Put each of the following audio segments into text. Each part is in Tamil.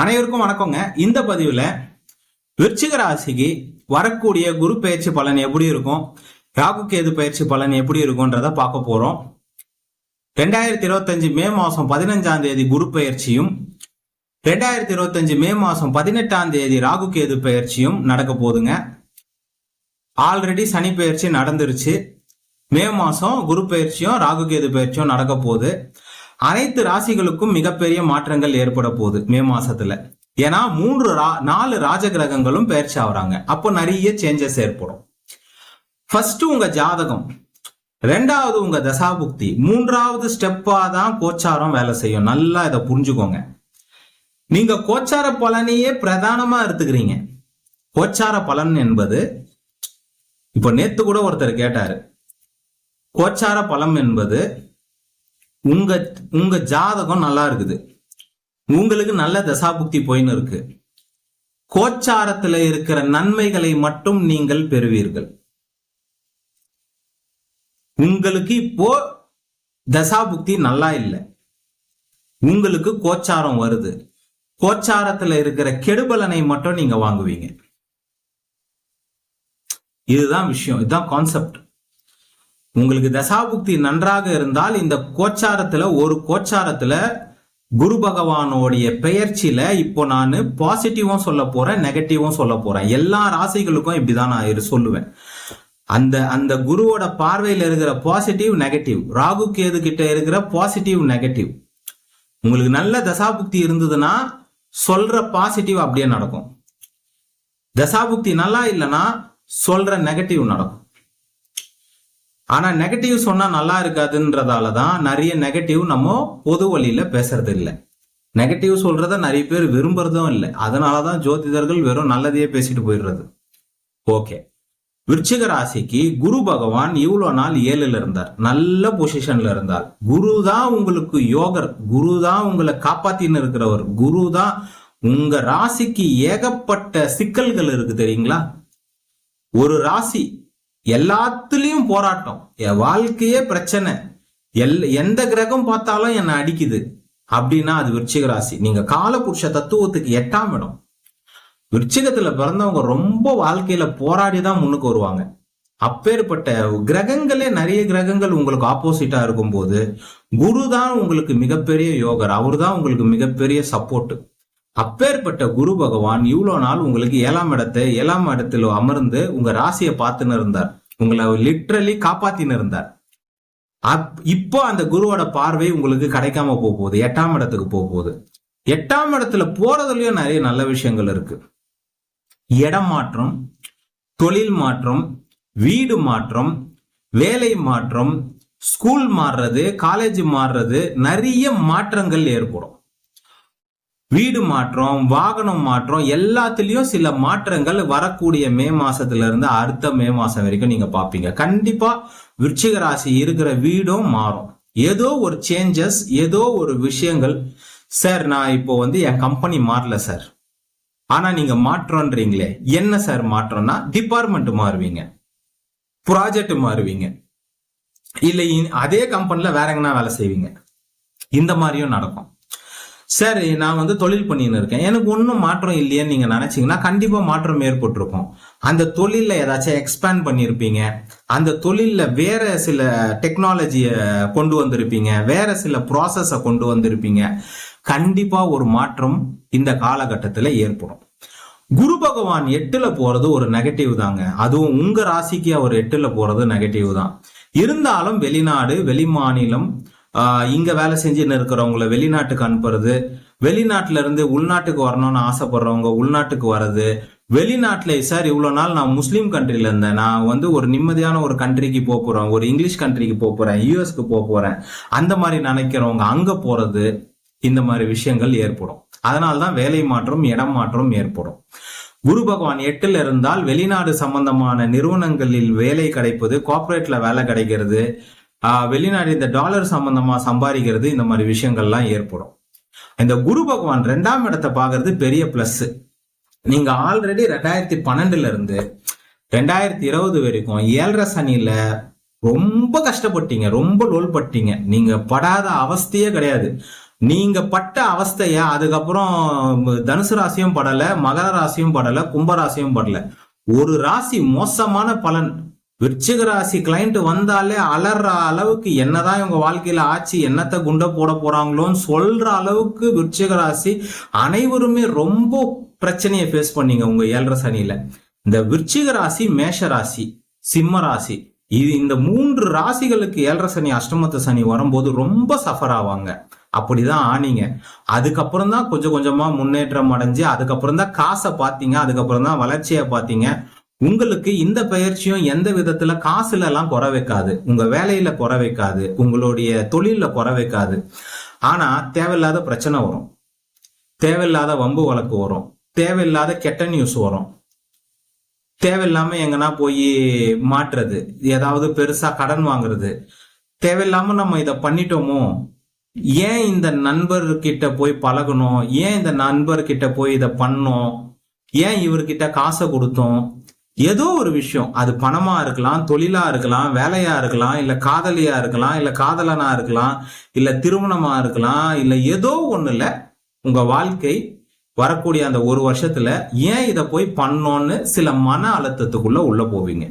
அனைவருக்கும் வணக்கங்க. இந்த பதிவில் விருச்சிக ராசிக்கு வரக்கூடிய குரு பயிற்சி பலன் எப்படி இருக்கும்? ராகு கேது பயிற்சி பலன் எப்படி இருக்கும்ன்றத பார்க்க போறோம். ரெண்டாயிரத்தி இருபத்தஞ்சு மே மாதம் பதினஞ்சாம் தேதி குரு பயிற்சியும் ரெண்டாயிரத்தி இருபத்தஞ்சு மே மாதம் பதினெட்டாம் தேதி ராகு கேது பயிற்சியும் நடக்க போகுதுங்க. ஆல்ரெடி சனி பயிற்சி நடந்துருச்சு. மே மாதம் குரு பயிற்சியும் ராகு கேது பயிற்சியும் நடக்க போகுது. அனைத்து ராசிகளுக்கும் மிகப்பெரிய மாற்றங்கள் ஏற்பட போகுது மே மாசத்துல. ஏன்னா மூன்று ரா நாலு ராஜ கிரகங்களும் பயிற்சி ஆகுறாங்க. அப்போ நிறைய சேஞ்சஸ் ஏற்படும். ஃபர்ஸ்ட் உங்க ஜாதகம். ரெண்டாவது உங்க தசாபுக்தி. மூன்றாவது ஸ்டெப்பா தான் கோச்சாரம் வேலை செய்யும். நல்லா இதை புரிஞ்சுக்கோங்க. நீங்க கோச்சார பலனையே பிரதானமா எடுத்துக்கிறீங்க. கோச்சார பலன் என்பது இப்போ நேத்து கூட ஒருத்தர் கேட்டாரு. கோச்சார பலம் என்பது உங்க உங்க ஜாதகம் நல்லா இருக்குது. உங்களுக்கு நல்ல தசாபுக்தி போயின்னு இருக்கு. கோச்சாரத்துல இருக்கிற நன்மைகளை மட்டும் நீங்கள் பெறுவீர்கள். உங்களுக்கு இப்போ தசாபுக்தி நல்லா இல்லை. உங்களுக்கு கோச்சாரம் வருது. கோச்சாரத்துல இருக்கிற கெடுபலனை மட்டும் நீங்க வாங்குவீங்க. இதுதான் விஷயம் இதுதான் கான்செப்ட் உங்களுக்கு தசாபுக்தி நன்றாக இருந்தால் இந்த கோச்சாரத்துல ஒரு கோச்சாரத்துல குரு பகவானோடைய பெயர்ச்சியில இப்போ நான் பாசிட்டிவும் சொல்ல போறேன் நெகட்டிவும் சொல்ல போறேன். எல்லா ராசிகளுக்கும் இப்படிதான் நான் சொல்லுவேன். அந்த அந்த குருவோட பார்வையில இருக்கிற பாசிட்டிவ் நெகட்டிவ் ராகு கேது கிட்ட இருக்கிற பாசிட்டிவ் நெகட்டிவ் உங்களுக்கு நல்ல தசாபுக்தி இருந்ததுன்னா சொல்ற பாசிட்டிவ் அப்படியே நடக்கும். தசாபுக்தி நல்லா இல்லைன்னா சொல்ற நெகட்டிவ் நடக்கும். ஆனா நெகட்டிவ் சொன்னா நல்லா இருக்காதுன்றதால தான் நிறைய நெகட்டிவ் நம்ம பொது வழியில பேசுறது இல்லை நெகட்டிவ் சொல்றத நிறைய பேர் விரும்புறதும் இல்லை. அதனாலதான் ஜோதிடர்கள் வெறும் நல்லதையே பேசிட்டு போயிடுறது. ஓகே விருச்சிக ராசிக்கு குரு பகவான் இவ்வளோ நாள் ஏழுல இருந்தார். நல்ல பொசிஷன்ல இருந்தார். குரு தான் உங்களுக்கு யோகர். குரு தான் உங்களை காப்பாத்தின்னு இருக்கிறவர். குரு தான் உங்க ராசிக்கு ஏகப்பட்ட சிக்கல்கள் இருக்கு தெரியுங்களா? ஒரு ராசி எல்லாத்துலயும் போராட்டம். என் வாழ்க்கையே பிரச்சனை. எல் எந்த கிரகம் பார்த்தாலும் என்னை அடிக்குது. அப்படின்னா அது விருச்சிக ராசி. நீங்க காலபுருஷ தத்துவத்துக்கு எட்டாம் இடம். விருச்சிகத்துல பிறந்தவங்க ரொம்ப வாழ்க்கையில போராடி தான் முன்னுக்கு வருவாங்க. அப்பேற்பட்ட கிரகங்களே நிறைய கிரகங்கள் உங்களுக்கு ஆப்போசிட்டா இருக்கும்போது குரு தான் உங்களுக்கு மிகப்பெரிய யோகர். அவர் தான் உங்களுக்கு மிகப்பெரிய சப்போர்ட் அப்பேற்பட்ட குரு பகவான் இவ்வளோ நாள் உங்களுக்கு ஏழாம் இடத்தை ஏழாம் இடத்துல அமர்ந்து உங்க ராசியை பார்த்துன்னு இருந்தார். உங்களை லிட்ரலி காப்பாத்தின்னு இருந்தார் அப்- இப்போ அந்த குருவோட பார்வை உங்களுக்கு கிடைக்காம போக போகுது எட்டாம் இடத்துக்கு போக போகுது. எட்டாம் இடத்துல போறதுலயும் நிறைய நல்ல விஷயங்கள் இருக்கு. இடம் மாற்றம் தொழில் மாற்றம் வீடு மாற்றம் வேலை மாற்றம் ஸ்கூல் மாறுறது காலேஜ் மாறுறது நிறைய மாற்றங்கள் ஏற்படும். வீடு மாற்றம் வாகனம் மாற்றம் எல்லாத்துலேயும் சில மாற்றங்கள் வரக்கூடிய மே மாசத்துல இருந்து அடுத்த மே மாசம் வரைக்கும் நீங்க பாப்பீங்க. கண்டிப்பா விருச்சிக ராசி இருக்கிற வீடும் மாறும். ஏதோ ஒரு சேஞ்சஸ் ஏதோ ஒரு விஷயங்கள். சார் நான் இப்போ வந்து என் கம்பெனி மாறல சார் ஆனா நீங்க மாற்றோன்றீங்களே என்ன சார் மாற்றம்னா டிபார்ட்மெண்ட் மாறுவீங்க. ப்ராஜெக்ட் மாறுவீங்க. இல்லை இ- அதே கம்பெனில வேற எங்கன்னா வேலை செய்வீங்க. இந்த மாதிரியும் நடக்கும். சரி நான் வந்து தொழில் பண்ணின்னு இருக்கேன். எனக்கு ஒன்றும் மாற்றம் இல்லையேன்னு நீங்கள் நினச்சிங்கன்னா கண்டிப்பாக மாற்றம் ஏற்பட்டிருக்கும். அந்த தொழிலில் ஏதாச்சும் எக்ஸ்பேண்ட் பண்ணியிருப்பீங்க அந்த தொழிலில் வேற சில டெக்னாலஜியை கொண்டு வந்திருப்பீங்க. வேற சில ப்ராசஸை கொண்டு வந்திருப்பீங்க. கண்டிப்பாக ஒரு மாற்றம் இந்த காலகட்டத்தில் ஏற்படும். குரு பகவான் எட்டுல போறது ஒரு நெகட்டிவ் தாங்க. அதுவும் உங்க ராசிக்கு அவர் எட்டுல போறது நெகட்டிவ் தான். இருந்தாலும் வெளிநாடு வெளிமாநிலம் இங்க வேலை செஞ்சுன்னு இருக்கிறவங்கள வெளிநாட்டுக்கு அனுப்புறது வெளிநாட்டுல இருந்து உள்நாட்டுக்கு வரணும்னு ஆசைப்படுறவங்க உள்நாட்டுக்கு வர்றது வெளிநாட்டுல சார் இவ்வளவு நாள் நான் முஸ்லீம் கண்ட்ரில இருந்தேன். நான் வந்து ஒரு நிம்மதியான ஒரு கண்ட்ரிக்கு போக போறேன். ஒரு இங்கிலீஷ் கண்ட்ரிக்கு போக போறேன். யூஎஸ்க்கு போக போறேன். அந்த மாதிரி நினைக்கிறவங்க அங்க போறது இந்த மாதிரி விஷயங்கள் ஏற்படும். அதனால்தான் வேலை மாற்றம் இடம் மாற்றம் ஏற்படும். குரு பகவான் எட்டுல இருந்தால் வெளிநாடு சம்பந்தமான நிறுவனங்களில் வேலை கிடைப்பது கார்பரேட்ல வேலை கிடைக்கிறது வெளிநாடு இந்த டாலர் சம்பந்தமா சம்பாதிக்கிறது இந்த மாதிரி விஷயங்கள்லாம் ஏற்படும். இந்த குரு பகவான் ரெண்டாம் இடத்தை பாக்குறது பெரிய பிளஸ் நீங்க ஆல்ரெடி ரெண்டாயிரத்தி பன்னெண்டுல இருந்து ரெண்டாயிரத்தி இருபது வரைக்கும் ஏழரை சனியில ரொம்ப கஷ்டப்பட்டீங்க ரொம்ப லோல் பட்டீங்க நீங்க படாத அவஸ்தையே கிடையாது. நீங்க பட்ட அவஸ்தைய அதுக்கப்புறம் தனுசு ராசியும் படல மகர ராசியும் படல கும்ப ராசியும் படல. ஒரு ராசி மோசமான பலன். விருச்சிக ராசி கிளைண்ட் வந்தாலே அலற அளவுக்கு என்னதான் இவங்க வாழ்க்கையில ஆச்சு என்னத்தை குண்ட போட போறாங்களோன்னு சொல்ற அளவுக்கு விருச்சிக ராசி அனைவருமே ரொம்ப பிரச்சனையை ஃபேஸ் பண்ணீங்க உங்க ஏழரை சனியில. இந்த விருச்சிக ராசி மேஷ ராசி சிம்ம ராசி இது இந்த மூன்று ராசிகளுக்கு ஏழரை சனி அஷ்டமத்த சனி வரும்போது ரொம்ப சஃபர் ஆவாங்க. அப்படிதான் ஆனீங்க. அதுக்கப்புறம் தான் கொஞ்சம் கொஞ்சமா முன்னேற்றம் அடைஞ்சு அதுக்கப்புறம் தான் காசை பார்த்தீங்க அதுக்கப்புறம் தான் வளர்ச்சியை பார்த்தீங்க. உங்களுக்கு இந்த பயிற்சியும் எந்த விதத்துல காசுல எல்லாம் குறை வைக்காது. உங்க வேலையில குறை வைக்காது. உங்களுடைய தொழில குறை வைக்காது. ஆனா தேவையில்லாத பிரச்சனை வரும். தேவையில்லாத வம்பு வழக்கு வரும். தேவையில்லாத கெட்ட நியூஸ் வரும். தேவையில்லாம எங்கன்னா போய் மாற்றுறது ஏதாவது பெருசா கடன் வாங்குறது. தேவையில்லாம நம்ம இதை பண்ணிட்டோமோ? ஏன் இந்த நண்பர்கிட்ட போய் பழகணும்? ஏன் இந்த நண்பர்கிட்ட போய் இதை பண்ணோம்? ஏன் இவர்கிட்ட காசை கொடுத்தோம்? ஏதோ ஒரு விஷயம். அது பணமா இருக்கலாம் தொழிலா இருக்கலாம் வேலையா இருக்கலாம் இல்ல காதலியா இருக்கலாம் இல்ல காதலனா இருக்கலாம் இல்ல திருமணமா இருக்கலாம் இல்ல ஏதோ ஒண்ணுல உங்க வாழ்க்கை வரக்கூடிய அந்த ஒரு வருஷத்துல ஏன் இதை போய் பண்ணோன்னு சில மன அழுத்தத்துக்குள்ள உள்ள போவீங்க.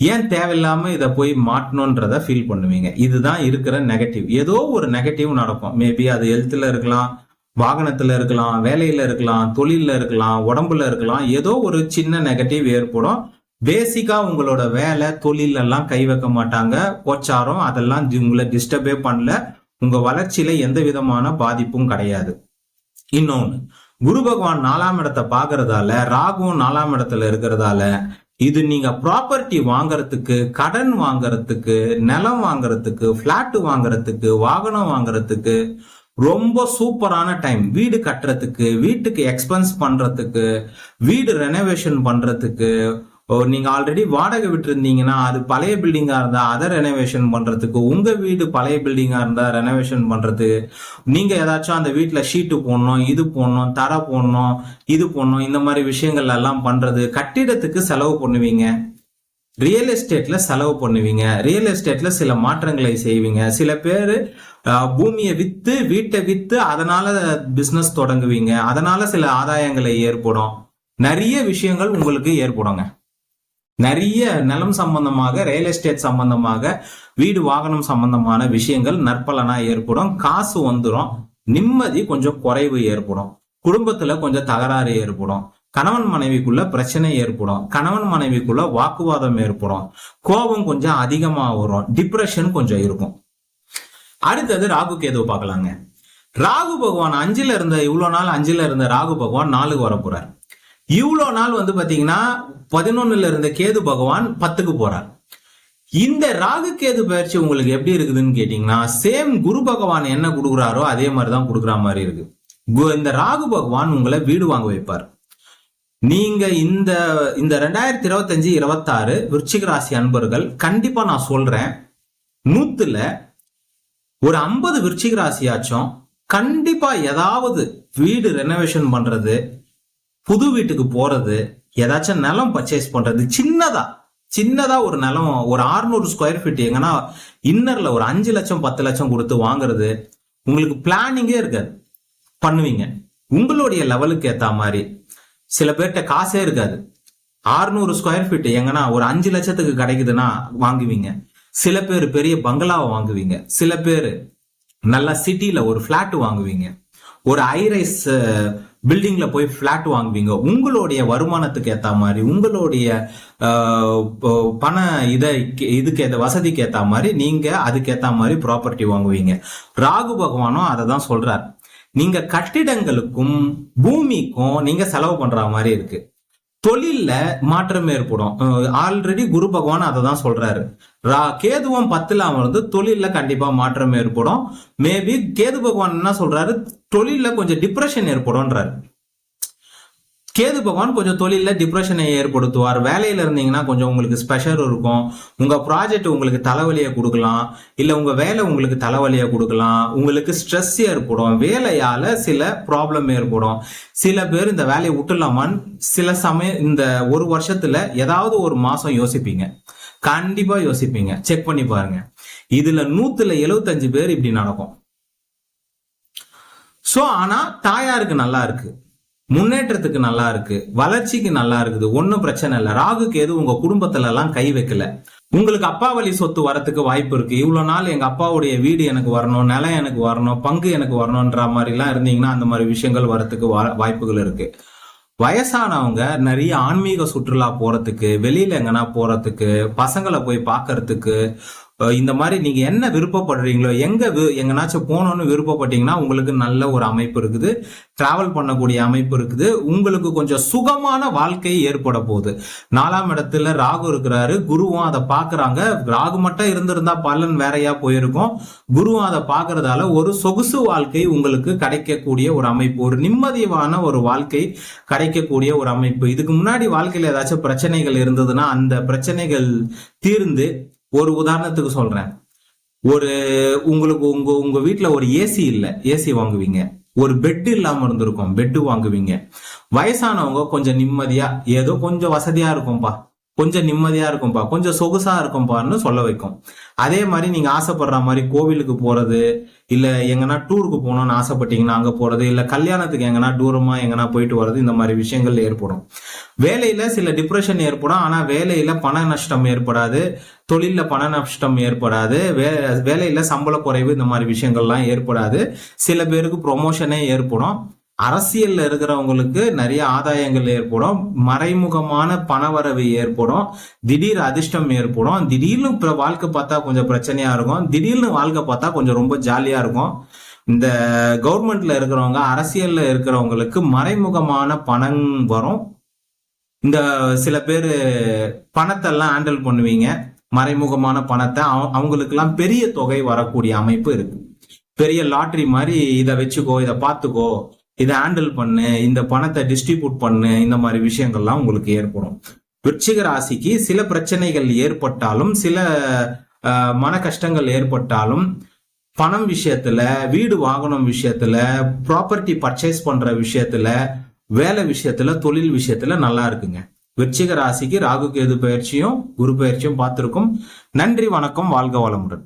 ஏன் தேவையில்லாம இதை போய் மாட்டணுன்றத ஃபீல் பண்ணுவீங்க. இதுதான் இருக்கிற நெகட்டிவ் ஏதோ ஒரு நெகட்டிவ் நடக்கும். மேபி அது ஹெல்த்ல இருக்கலாம் வாகனத்துல இருக்கலாம் வேலையில இருக்கலாம் தொழில்ல இருக்கலாம் உடம்புல இருக்கலாம் ஏதோ ஒரு சின்ன நெகட்டிவ் ஏற்படும். பேசிக்கா உங்களோட வேலை தொழிலெல்லாம் கை வைக்க மாட்டாங்க. கோச்சாரம் அதெல்லாம் உங்களை டிஸ்டர்பே பண்ணல. உங்க வளர்ச்சியில எந்த விதமான பாதிப்பும் கிடையாது. இன்னொன்னு குரு பகவான் நாலாம் இடத்தை பார்க்கறதால ராகுவும் நாலாம் இடத்துல இருக்கிறதால இது நீங்க ப்ராப்பர்ட்டி வாங்குறதுக்கு கடன் வாங்கறதுக்கு நிலம் வாங்குறதுக்கு பிளாட் வாங்குறதுக்கு வாகனம் வாங்குறதுக்கு ரொம்ப சூப்பரான டைம். வீடு கட்டுறதுக்கு வீட்டுக்கு எக்ஸ்பென்ஸ் பண்றதுக்கு வீடு ரெனோவேஷன் பண்றதுக்கு நீங்கள் நீங்க ஆல்ரெடி வாடகை விட்டுருந்தீங்கன்னா அது பழைய பில்டிங்கா இருந்தா அதை ரெனோவேஷன் பண்றதுக்கு உங்க வீடு பழைய பில்டிங்கா இருந்தா ரெனோவேஷன் பண்றது நீங்க ஏதாச்சும் அந்த வீட்டுல ஷீட்டு போடணும் இது போடணும் தரை போடணும் இது போடணும் இந்த மாதிரி விஷயங்கள் எல்லாம் பண்றது கட்டிடத்துக்கு செலவு பண்ணுவீங்க. ரியல் எஸ்டேட்ல செலவு பண்ணுவீங்க. ரியல் எஸ்டேட்ல சில மாற்றங்களை செய்வீங்க. சில பேர் பூமியை வித்து வீட்டை வித்து அதனால பிசினஸ் தொடங்குவீங்க. அதனால சில ஆதாயங்களை ஏற்படும். நிறைய விஷயங்கள் உங்களுக்கு ஏற்படுங்க. நிறைய நிலம் சம்பந்தமாக ரியல் எஸ்டேட் சம்பந்தமாக வீடு வாகனம் சம்பந்தமான விஷயங்கள் நற்பலனா ஏற்படும். காசு வந்துடும் நிம்மதி கொஞ்சம் குறைவு ஏற்படும். குடும்பத்துல கொஞ்சம் தகராறு ஏற்படும். கணவன் மனைவிக்குள்ள பிரச்சனை ஏற்படும். கணவன் மனைவிக்குள்ள வாக்குவாதம் ஏற்படும். கோபம் கொஞ்சம் அதிகமா வரும். டிப்ரெஷன் கொஞ்சம் இருக்கும். அடுத்தது ராகு கேது பார்க்கலாங்க. ராகு பகவான் அஞ்சுல இருந்த இவ்வளோ நாள் அஞ்சுல இருந்த ராகு பகவான் நாலுக்கு வர போறார் இவ்வளோ நாள் வந்து பாத்தீங்கன்னா பதினொன்னுல இருந்த கேது பகவான் பத்துக்கு போறார். இந்த ராகு கேது பயிற்சி உங்களுக்கு எப்படி இருக்குதுன்னு கேட்டீங்கன்னா சேம் குரு பகவான் என்ன கொடுக்குறாரோ அதே மாதிரி தான் கொடுக்குற மாதிரி இருக்கு. கு- இந்த ராகு பகவான் உங்களை வீடு வாங்க வைப்பார். நீங்க இந்த இந்த ரெண்டாயிரத்தி இருபத்தஞ்சு இருபத்தாறு விருச்சிக ராசி அன்பர்கள் கண்டிப்பா நான் சொல்றேன் நூத்துல ஒரு ஐம்பது விருச்சிக ராசியாச்சும் கண்டிப்பா ஏதாவது வீடு ரெனோவேஷன் பண்றது புது வீட்டுக்கு போறது ஏதாச்சும் நிலம் பர்ச்சேஸ் பண்றது. சின்னதா சின்னதா ஒரு நிலம் ஒரு 600 ஸ்கொயர் ஃபீட் எங்கன்னா இன்னர்ல ஒரு அஞ்சு லட்சம் பத்து லட்சம் கொடுத்து வாங்குறது உங்களுக்கு பிளானிங்கே இருக்காது. பண்ணுவீங்க. உங்களுடைய லெவலுக்கு ஏத்த மாதிரி. சில பேர்கிட்ட காசே இருக்காது. 600 ஸ்கொயர் ஃபீட் எங்கன்னா ஒரு அஞ்சு லட்சத்துக்கு கிடைக்குதுன்னா வாங்குவீங்க. சில பேர் பெரிய பங்களாவை வாங்குவீங்க. சில பேர் நல்ல சிட்டியில ஒரு ஃபிளாட் வாங்குவீங்க. ஒரு ஐரைஸ் பில்டிங்ல போய் ஃபிளாட் வாங்குவீங்க. உங்களுடைய வருமானத்துக்கு ஏத்த மாதிரி உங்களுடைய பண இதை இதுக்கு ஏத்த வசதிக்கு ஏத்த மாதிரி நீங்க அதுக்கு ஏத்த மாதிரி ப்ராப்பர்ட்டி வாங்குவீங்க. ராகு பகவானும் அதை தான் சொல்றார். நீங்க கட்டிடங்களுக்கும் பூமிக்கும் நீங்க செலவு பண்ற மாதிரி இருக்கு. தொழில்ல மாற்றம் ஏற்படும். ஆல்ரெடி குரு பகவான் அதை தான் சொல்றாரு. ரா- கேதுவம் பத்துல அமர்ந்து தொழில்ல கண்டிப்பா மாற்றம் ஏற்படும். மேபி கேது பகவான் என்ன சொல்றாரு? தொழில்ல கொஞ்சம் டிப்ரெஷன் ஏற்படும்ன்றாரு. கேது பகவான் கொஞ்சம் தொழிலில் டிப்ரெஷனை ஏற்படுத்துவார். வேலையில் இருந்தீங்கன்னா கொஞ்சம் உங்களுக்கு ஸ்பெஷல் இருக்கும். உங்கள் ப்ராஜெக்ட் உங்களுக்கு தலைவலியை கொடுக்கலாம். இல்லை உங்கள் வேலை உங்களுக்கு தலைவலியை கொடுக்கலாம். உங்களுக்கு ஸ்ட்ரெஸ் ஏற்படும். வேலையால் சில ப்ராப்ளம் ஏற்படும். சில பேர் இந்த வேலையை விட்டுலாமான்னு சில சமயம் இந்த ஒரு வருஷத்தில் ஏதாவது ஒரு மாதம் யோசிப்பீங்க. கண்டிப்பாக யோசிப்பீங்க. செக் பண்ணி பாருங்க. இதில் நூற்றுல எழுபத்தஞ்சு பேர் இப்படி நடக்கும். ஸோ ஆனால் தாயாருக்கு நல்லா இருக்குது முன்னேற்றத்துக்கு நல்லா இருக்கு வளர்ச்சிக்கு நல்லா இருக்குது ஒன்றும் பிரச்சனை இல்லை. ராகுக்கு எதுவும் உங்க குடும்பத்துல எல்லாம் கை வைக்கல. உங்களுக்கு அப்பா வழி சொத்து வரத்துக்கு வாய்ப்பு இருக்கு. இவ்வளவு நாள் எங்க அப்பாவுடைய வீடு எனக்கு வரணும் நிலம் எனக்கு வரணும் பங்கு எனக்கு வரணும்ன்ற மாதிரி எல்லாம் இருந்தீங்கன்னா அந்த மாதிரி விஷயங்கள் வரத்துக்கு வா- வாய்ப்புகள் இருக்கு. வயசானவங்க நிறைய ஆன்மீக சுற்றுலா போறதுக்கு வெளியில எங்கன்னா போறதுக்கு பசங்களை போய் பார்க்கறதுக்கு இந்த மாதிரி நீங்க என்ன விருப்பப்படுறீங்களோ எங்க எங்கனாச்சும் போகணும்னு விருப்பப்பட்டீங்கன்னா உங்களுக்கு நல்ல ஒரு அமைப்பு இருக்குது. டிராவல் பண்ணக்கூடிய அமைப்பு இருக்குது. உங்களுக்கு கொஞ்சம் சுகமான வாழ்க்கை ஏற்பட போகுது. நாலாம் இடத்துல ராகு இருக்கிறாரு. குருவும் அதை பாக்குறாங்க ராகு மட்டும் இருந்திருந்தா பலன் வேறையா போயிருக்கும். குருவும் அதை பாக்குறதால ஒரு சொகுசு வாழ்க்கை உங்களுக்கு கிடைக்கக்கூடிய ஒரு அமைப்பு. ஒரு நிம்மதியான ஒரு வாழ்க்கை கிடைக்கக்கூடிய ஒரு அமைப்பு. இதுக்கு முன்னாடி வாழ்க்கையில ஏதாச்சும் பிரச்சனைகள் இருந்ததுன்னா அந்த பிரச்சனைகள் தீர்ந்து ஒரு உதாரணத்துக்கு சொல்றேன். ஒரு உங்களுக்கு உங்க உங்க வீட்டுல ஒரு ஏசி இல்லை. ஏசி வாங்குவீங்க. ஒரு பெட் இல்லாம இருந்திருக்கும். பெட்டு வாங்குவீங்க. வயசானவங்க கொஞ்சம் நிம்மதியா ஏதோ கொஞ்சம் வசதியா இருக்கும்பா. கொஞ்சம் நிம்மதியா இருக்கும்பா. கொஞ்சம் சொகுசா இருக்கும்பான்னு சொல்ல வைக்கும். அதே மாதிரி நீங்க ஆசைப்படுற மாதிரி கோவிலுக்கு போறது இல்ல எங்கன்னா டூருக்கு போகணும்னு ஆசைப்பட்டீங்கன்னா அங்க போறது இல்ல கல்யாணத்துக்கு எங்கன்னா தூரமா எங்கன்னா போயிட்டு வர்றது இந்த மாதிரி விஷயங்கள் ஏற்படும். வேலையில சில டிப்ரெஷன் ஏற்படும். ஆனா வேலையில பண நஷ்டம் ஏற்படாது. தொழிலில் பண நஷ்டம் ஏற்படாது. வே வேலையில சம்பள குறைவு இந்த மாதிரி விஷயங்கள்லாம் ஏற்படாது. சில பேருக்கு ப்ரொமோஷனே ஏற்படும். அரசியல்ல இருக்கிறவங்களுக்கு நிறைய ஆதாயங்கள் ஏற்படும். மறைமுகமான பணவரவு ஏற்படும். திடீர் அதிர்ஷ்டம் ஏற்படும். திடீர்னு இப்போ வாழ்க்கை பார்த்தா கொஞ்சம் பிரச்சனையா இருக்கும். திடீர்னு வாழ்க்கை பார்த்தா கொஞ்சம் ரொம்ப ஜாலியா இருக்கும். இந்த கவர்மெண்ட்ல இருக்கிறவங்க அரசியல்ல இருக்கிறவங்களுக்கு மறைமுகமான பணம் வரும். இந்த சில பேர் பணத்தெல்லாம் ஹேண்டில் பண்ணுவீங்க. மறைமுகமான பணத்தை அவ- அவங்களுக்கெல்லாம் பெரிய தொகை வரக்கூடிய அமைப்பு இருக்கு. பெரிய லாட்ரி மாதிரி இதை வச்சுக்கோ இதை பார்த்துக்கோ இதை ஹேண்டில் பண்ணு இந்த பணத்தை டிஸ்ட்ரிபியூட் பண்ணு இந்த மாதிரி விஷயங்கள்லாம் உங்களுக்கு ஏற்படும். விருச்சிக ராசிக்கு சில பிரச்சனைகள் ஏற்பட்டாலும் சில மன கஷ்டங்கள் ஏற்பட்டாலும் பணம் விஷயத்துல வீடு வாகனம் விஷயத்துல ப்ராப்பர்ட்டி பர்ச்சேஸ் பண்ற விஷயத்துல வேலை விஷயத்துல தொழில் விஷயத்துல நல்லா இருக்குங்க. விருச்சிக ராசிக்கு ராகு கேது பயிற்சியும் குரு பயிற்சியும் பார்த்திருக்கும். நன்றி வணக்கம் வாழ்க வளமுடன்.